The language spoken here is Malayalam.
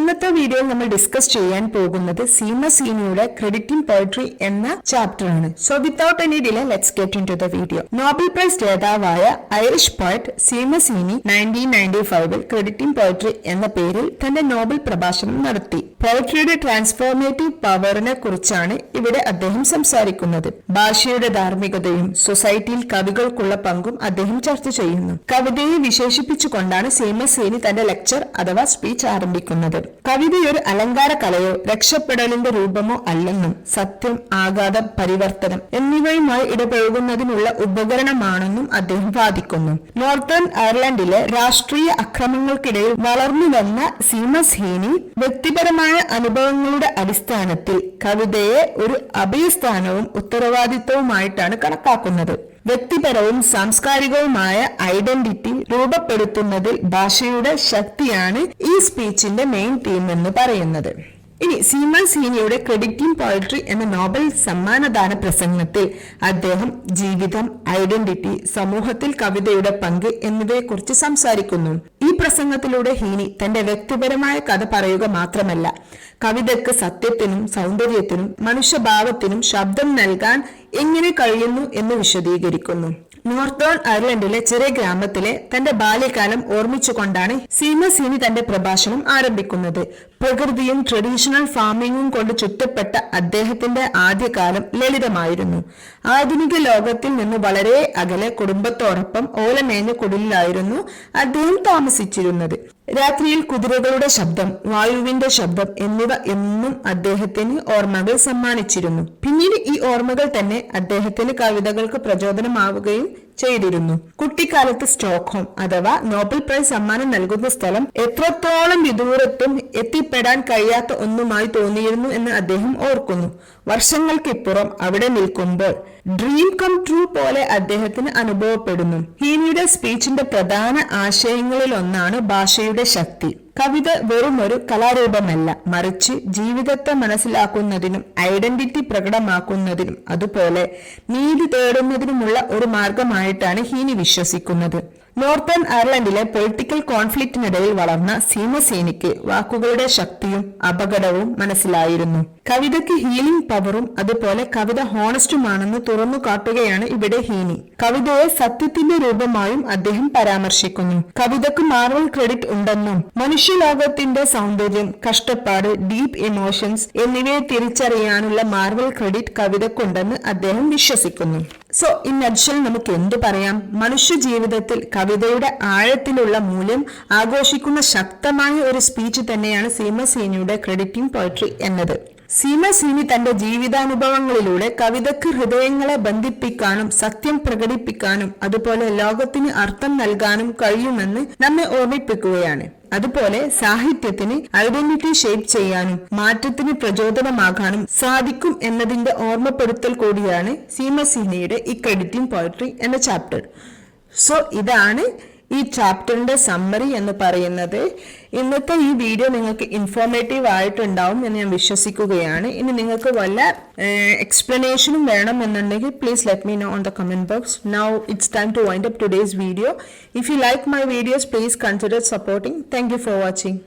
ഇന്നത്തെ വീഡിയോയിൽ നമ്മൾ ഡിസ്കസ് ചെയ്യാൻ പോകുന്നത് സീമ സീനിയുടെ ക്രെഡിറ്റിംഗ് പോയട്രി എന്ന ചാപ്റ്റർ ആണ്. So without any delay let's get into the video Nobel prize ജേതാവായ Irish poet Seamus Heaney nineteen ninety ഫൈവിൽ ക്രെഡിറ്റിംഗ് പോയട്രി എന്ന പേരിൽ തന്റെ നോബൽ പ്രഭാഷണം നടത്തി. പോയട്രിയുടെ ട്രാൻസ്ഫോർമേറ്റീവ് പവറിനെ കുറിച്ചാണ് ഇവിടെ അദ്ദേഹം സംസാരിക്കുന്നത്. ഭാഷയുടെ ധാർമ്മികതയും സൊസൈറ്റിയിൽ കവികൾക്കുള്ള പങ്കും അദ്ദേഹം ചർച്ച ചെയ്യുന്നു. കവിതയെ വിശേഷിപ്പിച്ചുകൊണ്ടാണ് സീമ സീനി തന്റെ ലെക്ചർ അഥവാ സ്പീച്ച് ആരംഭിക്കുന്നത്. കവിതയൊരു അലങ്കാര കലയോ രക്ഷപ്പെടലിന്റെ രൂപമോ അല്ലെന്നും സത്യം ആഘാതം പരിവർത്തനം എന്നിവയുമായി ഇടപഴകുന്നതിനുള്ള ഉപകരണമാണെന്നും അദ്ദേഹം വാദിക്കുന്നു. നോർത്തേൺ അയർലൻഡിലെ രാഷ്ട്രീയ അക്രമങ്ങൾക്കിടയിൽ വളർന്നു വന്ന സീമസ് ഹീനി വ്യക്തിപരമായ അനുഭവങ്ങളുടെ അടിസ്ഥാനത്തിൽ കവിതയെ ഒരു അഭയസ്ഥാനവും ഉത്തരവാദിത്വവുമായിട്ടാണ് കണക്കാക്കുന്നത്. വ്യക്തിപരവും സാംസ്കാരികവുമായ ഐഡന്റിറ്റി രൂപപ്പെടുത്തുന്നതിൽ ഭാഷയുടെ ശക്തിയാണ് ഈ സ്പീച്ചിന്റെ മെയിൻ തീം എന്ന് പറയുന്നത്. ഇനി സീമ സീനിയുടെ ക്രെഡിറ്റിംഗ് പോയട്രി എന്ന നോബൽ സമ്മാനദാന പ്രസംഗത്തിൽ അദ്ദേഹം ജീവിതം ഐഡന്റിറ്റി സമൂഹത്തിൽ കവിതയുടെ പങ്ക് എന്നിവയെക്കുറിച്ച് സംസാരിക്കുന്നു. ഈ പ്രസംഗത്തിലൂടെ ഹീനി തന്റെ വ്യക്തിപരമായ കഥ പറയുക മാത്രമല്ല കവിതയ്ക്ക് സത്യത്തിനും സൗന്ദര്യത്തിനും മനുഷ്യഭാവത്തിനും ശബ്ദം നൽകാൻ എങ്ങനെ കഴിയുന്നു എന്ന് വിശദീകരിക്കുന്നു. നോർത്തേൺ അയർലൻഡിലെ ചെറിയ ഗ്രാമത്തിലെ തന്റെ ബാല്യകാലം ഓർമ്മിച്ചുകൊണ്ടാണ് സീമ സീനി തന്റെ പ്രഭാഷണം ആരംഭിക്കുന്നത്. പ്രകൃതിയും ട്രഡീഷണൽ ഫാമിങ്ങും കൊണ്ട് ചുറ്റപ്പെട്ട അദ്ദേഹത്തിന്റെ ആദ്യകാലം ലളിതമായിരുന്നു. ആധുനിക ലോകത്തിൽ നിന്ന് വളരെ അകലെ കുടുംബത്തോടൊപ്പം ഓലമേഞ്ഞ കുടിലായിരുന്നു അദ്ദേഹം താമസിച്ചിരുന്നത് രാത്രിയിൽ കുതിരകളുടെ ശബ്ദം വായുവിന്റെ ശബ്ദം എന്നിവ എന്നും അദ്ദേഹത്തിന് ഓർമ്മകൾ സമ്മാനിച്ചിരുന്നു. പിന്നീട് ഈ ഓർമ്മകൾ തന്നെ അദ്ദേഹത്തിന് കവിതകൾക്ക് പ്രചോദനമാവുകയും ചെയ്തിരുന്നു. കുട്ടിക്കാലത്ത് സ്റ്റോക്ക്ഹോം അഥവാ നോബൽ പ്രൈസ് സമ്മാനം നൽകുന്ന സ്ഥലം എത്രത്തോളം വിദൂരത്തും എത്തിപ്പെടാൻ കഴിയാത്ത ഒന്നുമായി തോന്നിയിരുന്നു എന്ന് അദ്ദേഹം ഓർക്കുന്നു. വർഷങ്ങൾക്കിപ്പുറം അവിടെ നിൽക്കുമ്പോൾ ഡ്രീം കം ട്രൂ പോലെ അദ്ദേഹത്തിന് അനുഭവപ്പെടുന്നു. ഹീനിയുടെ സ്പീച്ചിന്റെ പ്രധാന ആശയങ്ങളിൽ ഒന്നാണ് ഭാഷയുടെ ശക്തി. കവിത വെറും ഒരു കലാരൂപമല്ല. മറിച്ച് ജീവിതത്തെ മനസ്സിലാക്കുന്നതിനും ഐഡന്റിറ്റി പ്രകടമാക്കുന്നതിനും അതുപോലെ നീതി തേടുന്നതിനുമുള്ള ഒരു മാർഗമായിട്ടാണ് ഹീനി വിശ്വസിക്കുന്നത്. നോർത്തേൺ അയർലൻഡിലെ പൊളിറ്റിക്കൽ കോൺഫ്ലിക്റ്റിനിടയിൽ വളർന്ന സീമസേനിക്ക് വാക്കുകളുടെ ശക്തിയും അപകടവും മനസ്സിലായിരുന്നു. കവിതയ്ക്ക് ഹീലിംഗ് പവറും അതുപോലെ കവിത ഹോണസ്റ്റുമാണെന്ന് തുറന്നു കാട്ടുകയാണ് ഇവിടെ ഹീനി കവിതയെ സത്യത്തിന്റെ രൂപമായും അദ്ദേഹം പരാമർശിക്കുന്നു. കവിതയ്ക്ക് മാർവൽ ക്രെഡിറ്റ് ഉണ്ടെന്നും മനുഷ്യലോകത്തിന്റെ സൗന്ദര്യം കഷ്ടപ്പാട് ഡീപ്പ് ഇമോഷൻസ് എന്നിവയെ തിരിച്ചറിയാനുള്ള മാർവൽ ക്രെഡിറ്റ് കവിതക്കുണ്ടെന്ന് അദ്ദേഹം വിശ്വസിക്കുന്നു. സോ ഇൻ നഡ്ഷൽ നമുക്ക് എന്തു പറയാം? മനുഷ്യ ജീവിതത്തിൽ കവിതയുടെ ആഴത്തിലുള്ള മൂല്യം ആഘോഷിക്കുന്ന ശക്തമായ ഒരു സ്പീച്ച് തന്നെയാണ് സീമ സീനിയുടെ ക്രെഡിറ്റിംഗ് പോയട്രി എന്നത്. സീമ സീനി തന്റെ ജീവിതാനുഭവങ്ങളിലൂടെ കവിതയ്ക്ക് ഹൃദയങ്ങളെ ബന്ധിപ്പിക്കാനും സത്യം പ്രകടിപ്പിക്കാനും അതുപോലെ ലോകത്തിന് അർത്ഥം നൽകാനും കഴിയുമെന്ന് നമ്മെ ഓർമ്മിപ്പിക്കുകയാണ്. അതുപോലെ സാഹിത്യത്തിന് ഐഡന്റിറ്റി ഷേപ്പ് ചെയ്യാനും മാറ്റത്തിന് പ്രചോദനമാകാനും സാധിക്കും എന്നതിന്റെ ഓർമ്മപ്പെടുത്തൽ കൂടിയാണ് സീമസീനയുടെ ഇ ക്രെഡിറ്റിംഗ് പോയട്രി എന്ന ചാപ്റ്റർ സോ ഇതാണ് ഈ ചാപ്റ്ററിന്റെ സമ്മറി എന്ന് പറയുന്നത് ഇന്നത്തെ ഈ വീഡിയോ നിങ്ങൾക്ക് ഇൻഫോർമേറ്റീവ് ആയിട്ടുണ്ടാവും എന്ന് ഞാൻ വിശ്വസിക്കുകയാണ്. ഇനി നിങ്ങൾക്ക് വല്ല എക്സ്പ്ലനേഷനും വേണം എന്നുണ്ടെങ്കിൽ please let me know on the comment box now it's time to wind up today's video if you like my videos please consider supporting thank you for watching